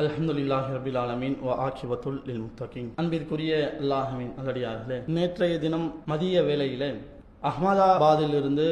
அலமதுல்லாஹி ரபில் ஆலமீன். ஓ ஆக்கிவத்துல் லில் முத்தகீன். அன்பிற்குரிய அல்லாஹமீன் நல்லடியார்களே நேற்றைய தினம் மதிய வேளையில் அகமதாபாதிலிருந்து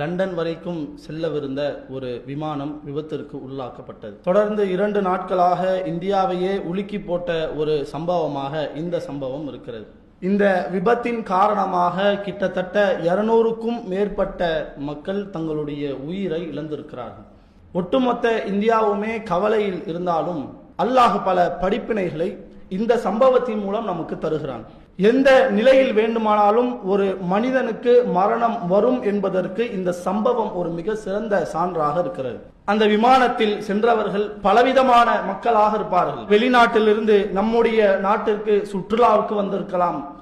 லண்டன் வரைக்கும் செல்லவிருந்த ஒரு விமானம் விபத்திற்கு உள்ளாக்கப்பட்டது. தொடர்ந்து இரண்டு நாட்களாக இந்தியாவையே உலுக்கி போட்ட ஒரு சம்பவமாக இந்த சம்பவம் இருக்கிறது. இந்த விபத்தின் காரணமாக கிட்டத்தட்ட இருநூறுக்கும் மேற்பட்ட மக்கள் தங்களுடைய உயிரை இழந்திருக்கிறார்கள். ஒட்டுமொத்த இந்தியாவுமே கவலையில் இருந்தாலும் அல்லாஹ் பல படிப்பினைகளை இந்த சம்பவத்தின் மூலம் நமக்கு தருகிறான். எந்த நிலையில் வேண்டுமானாலும் ஒரு மனிதனுக்கு மரணம் வரும் என்பதற்கு இந்த சம்பவம் ஒரு மிக சிறந்த சான்றாக இருக்கிறது. அந்த விமானத்தில் சென்றவர்கள் பலவிதமான மக்களாக இருப்பார்கள். வெளிநாட்டிலிருந்து நம்முடைய நாட்டிற்கு சுற்றுலாவுக்கு வந்திருக்கலாம்.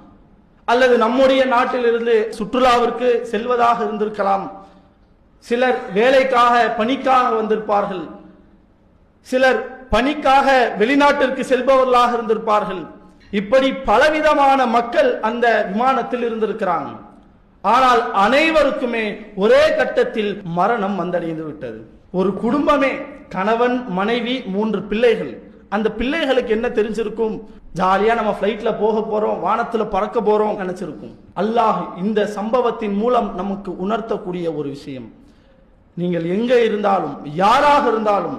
அல்லது நம்முடைய நாட்டிலிருந்து சுற்றுலாவிற்கு செல்வதாக இருந்திருக்கலாம். சிலர் வேலைக்காக பணிக்காக வந்திருப்பார்கள். சிலர் பணிக்காக வெளிநாட்டிற்கு செல்பவர்களாக இருந்திருப்பார்கள். இப்படி பலவிதமான மக்கள் அந்த விமானத்தில் இருந்திருக்கிறாங்க. ஆனால் அனைவருக்குமே ஒரே கட்டத்தில் மரணம் வந்தடைந்து விட்டது. ஒரு குடும்பமே கணவன் மனைவி மூன்று பிள்ளைகள். அந்த பிள்ளைகளுக்கு என்ன தெரிஞ்சிருக்கும்? ஜாலியா நம்ம ஃபிளைட்ல போக போறோம் வானத்துல பறக்க போறோம் நினைச்சிருக்கும். அல்லாஹ் இந்த சம்பவத்தின் மூலம் நமக்கு உணர்த்தக்கூடிய ஒரு விஷயம். நீங்கள் எங்கே இருந்தாலும் யாராக இருந்தாலும்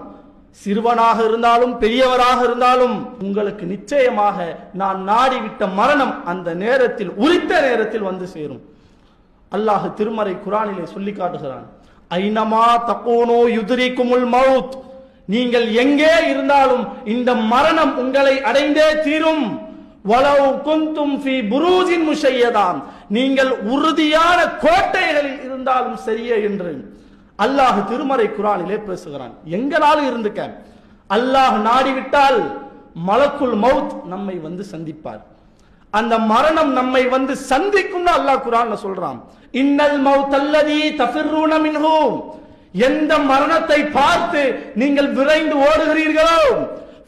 சிறுவனாக இருந்தாலும் பெரியவராக இருந்தாலும் உங்களுக்கு நிச்சயமாக நான் நாடிவிட்ட மரணம் அந்த நேரத்தில் உரித்த நேரத்தில் வந்து சேரும். அல்லாஹ் திருமறை குரானிலே சொல்லி காட்டுகிறான். ஐனமா தப்போனோ யுதிரிக்குமுல் மவுத். நீங்கள் எங்கே இருந்தாலும் இந்த மரணம் உங்களை அடைந்தே தீரும். வலவு குந்தும் ஃபி புரூஜின் முஷையதாம். நீங்கள் உறுதியான கோட்டைகளில் இருந்தாலும் சரியே என்று. அல்லாஹ் திருமறை குரானிலே பேசுகிறான். எங்கனாலும் இருந்துக்க அல்லாஹ் நாடிவிட்டால் மலக்குள் மவுத் நம்மை வந்து சந்திப்பார். அந்த மரணம் நம்மை வந்து சந்திக்கும்னு அல்லாஹ் குரான்ல சொல்றான். இன்னல் மவுத் அல்லதி தஃபிர்ரூன மின்ஹு எந்த மரணத்தை பார்த்து நீங்கள் விரைந்து ஓடுகிறீர்களோ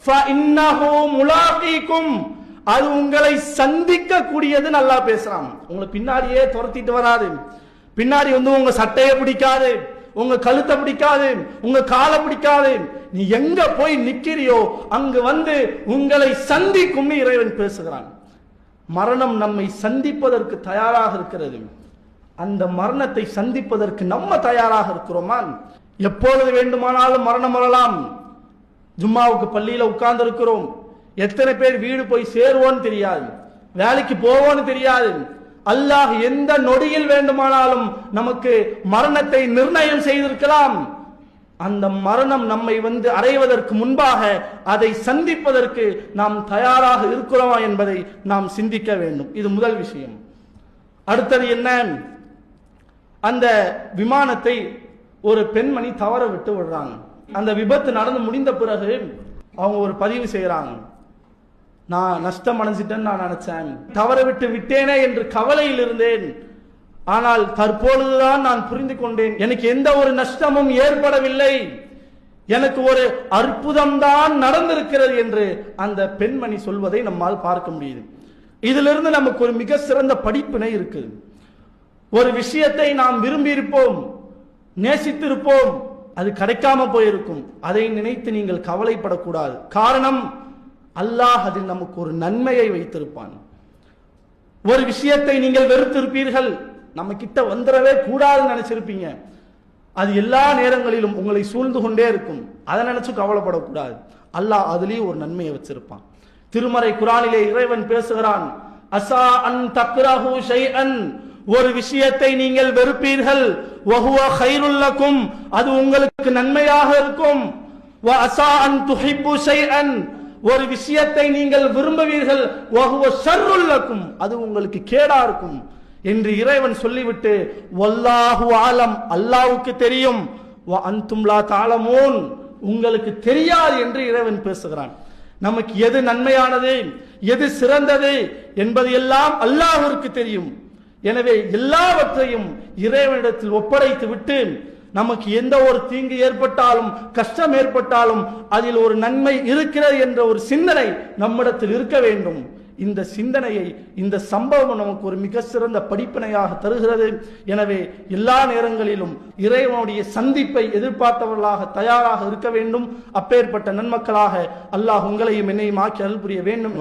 ஃபஇன்னஹு முலாகீக்கும். அது உங்களை சந்திக்க கூடியது நல்லா பேசுறான். உங்களை பின்னாடியே துரத்திட்டு வராது. பின்னாடி வந்து உங்க சட்டையை பிடிக்காது. உங்க கழுத்தை பிடிக்காது உங்க காலை பிடிக்காது நீ எங்க போய் நிக்கிறியோ அங்கு வந்து உங்களை சந்திக்கும் இறைவன் பேசுகிறான். மரணம் நம்மை சந்திப்பதற்கு தயாராக இருக்கிறது. அந்த மரணத்தை சந்திப்பதற்கு நம்ம தயாராக இருக்கிறோமா? எப்பொழுது வேண்டுமானாலும் மரணம் வரலாம். ஜும்மாவுக்கு பள்ளியில உட்கார்ந்து இருக்கிறோம் எத்தனை பேர் வீடு போய் சேருவோன்னு தெரியாது. வேலைக்கு போவோன்னு தெரியாது. அல்லாஹ் எந்த நொடியில் வேண்டுமானாலும் நமக்கு மரணத்தை நிர்ணயம் செய்திருக்கலாம். அந்த மரணம் நம்மை வந்து அடைவதற்கு முன்பாக அதை சந்திப்பதற்கு நாம் தயாராக இருக்கிறோமா என்பதை நாம் சிந்திக்க வேண்டும். இது முதல் விஷயம். அடுத்தது என்ன? அந்த விமானத்தை ஒரு பெண்மணி தவற விட்டு விடுறாங்க. அந்த விபத்து நடந்து முடிந்த பிறகு அவங்க ஒரு பதிவு செய்கிறாங்க நான் நஷ்டம் அடைஞ்சிட்டேன்னு நான் நினைச்சேன். தவற விட்டு விட்டேனே என்று கவலையில் இருந்தேன் ஆனால் தற்பொழுதுதான் நான் புரிந்து கொண்டேன் எனக்கு எந்த ஒரு நஷ்டமும் ஏற்படவில்லை. எனக்கு ஒரு அற்புதம் தான் நடந்திருக்கிறது என்று அந்த பெண்மணி சொல்வதை நம்மால் பார்க்க முடியுது. இதிலிருந்து நமக்கு ஒரு மிக சிறந்த படிப்பினை இருக்குது ஒரு விஷயத்தை நாம் விரும்பி இருப்போம் நேசித்திருப்போம் அது கிடைக்காம போயிருக்கும். அதை நினைத்து நீங்கள் கவலைப்படக்கூடாது. காரணம் அல்லாஹ் அதில் நமக்கு ஒரு நன்மையை வைத்திருப்பான். ஒரு விஷயத்தை நீங்கள் வெறுத்திருப்பீர்கள். நம்ம கிட்ட வந்துடவே கூடாதுன்னு நினைச்சிருப்பீங்க. அது எல்லா நேரங்களிலும் உங்களை சூழ்ந்து கொண்டே இருக்கும். அதை நினைச்சு கவலைப்படக்கூடாது. அல்லாஹ் அதுலயும் ஒரு நன்மையை வச்சிருப்பான். திருமறை குரானிலே இறைவன் பேசுகிறான் அசா அன் தக்ரஹு ஷைஅன். ஒரு விஷயத்தை நீங்கள் வெறுப்பீர்கள். வஹுவ கைருல்லக்கும் அது உங்களுக்கு நன்மையாக இருக்கும். வ அசா அன் துஹிப்பு ஷைஅன். ஒரு விஷயத்தை நீங்கள் விரும்புவீர்கள் வஹுவ அது உங்களுக்கு கேடா இருக்கும் என்று இறைவன் சொல்லிவிட்டு வல்லாஹு ஆலம் அல்லாவுக்கு தெரியும். அந்தும்லா தாளமோன் உங்களுக்கு தெரியாது என்று இறைவன் பேசுகிறான். நமக்கு எது நன்மையானது எது சிறந்தது என்பது எல்லாம் அல்லாஹிற்கு தெரியும். எனவே எல்லாவற்றையும் இறைவனிடத்தில் ஒப்படைத்து விட்டு நமக்கு எந்த ஒரு தீங்கு ஏற்பட்டாலும் கஷ்டம் ஏற்பட்டாலும் அதில் ஒரு நன்மை இருக்கிறது என்ற ஒரு சிந்தனை நம்மிடத்தில் இருக்க வேண்டும். இந்த சிந்தனையை இந்த சம்பவம் நமக்கு ஒரு மிக சிறந்த படிப்பினையாக தருகிறது. எனவே எல்லா நேரங்களிலும் இறைவனுடைய சந்திப்பை எதிர்பார்த்தவர்களாக தயாராக இருக்க வேண்டும். அப்பேற்பட்ட நன்மக்களாக அல்லாஹ் உங்களையும் என்னையும் ஆக்கி அருள் புரிய வேண்டும்.